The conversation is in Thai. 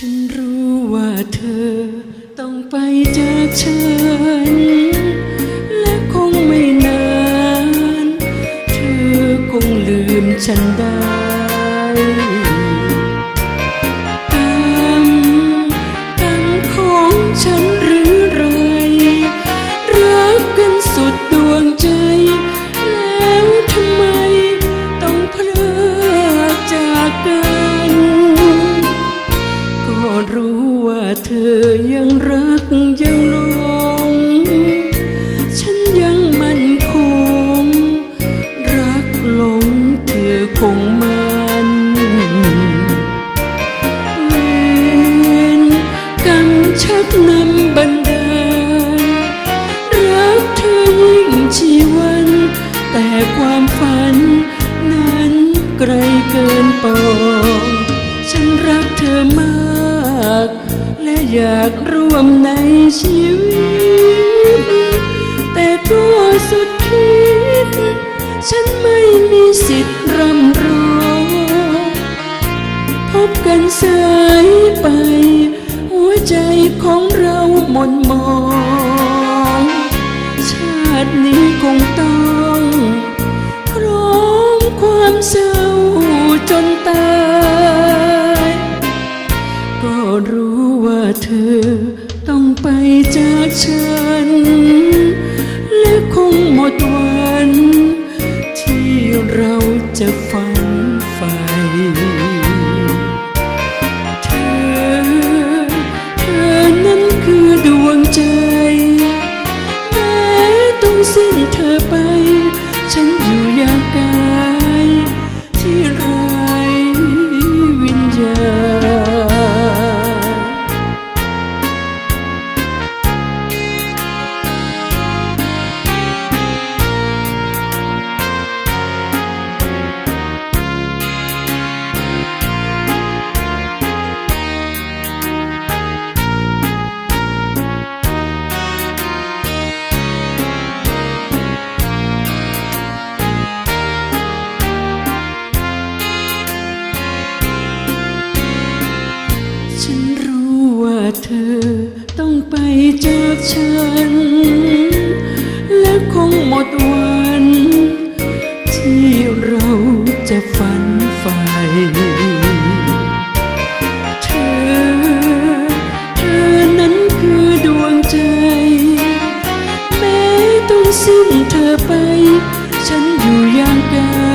ฉันรู้ว่าเธอต้องไปจากฉัน และคงไม่นาน เธอคงลืมฉันได้ ว่าเธอยังรักยังหลง ฉันยังมั่นคง รักหลงเธอคงมันเวรกรรชักนำบันดาลรักเธอยิ่งชีวัน แต่ความฝัน นั้นไกลเกินปองฉันรักเธอมาก และอยากร่วมในชีวิต แต่ก็สุดคิด ฉันไม่มีสิทธิ์รำร้องพบกันสายไป หัวใจของเราหม่นมอง ชาตินี้คง รู้ว่าเธอต้องไปจากฉัน ไปจากฉัน และคงหมดวัน ที่เราจะฝันใฝ่เธอ เธอนั้นคือดวงใจ แม้ต้องสิ้นเธอไป ฉันอยู่อย่างกา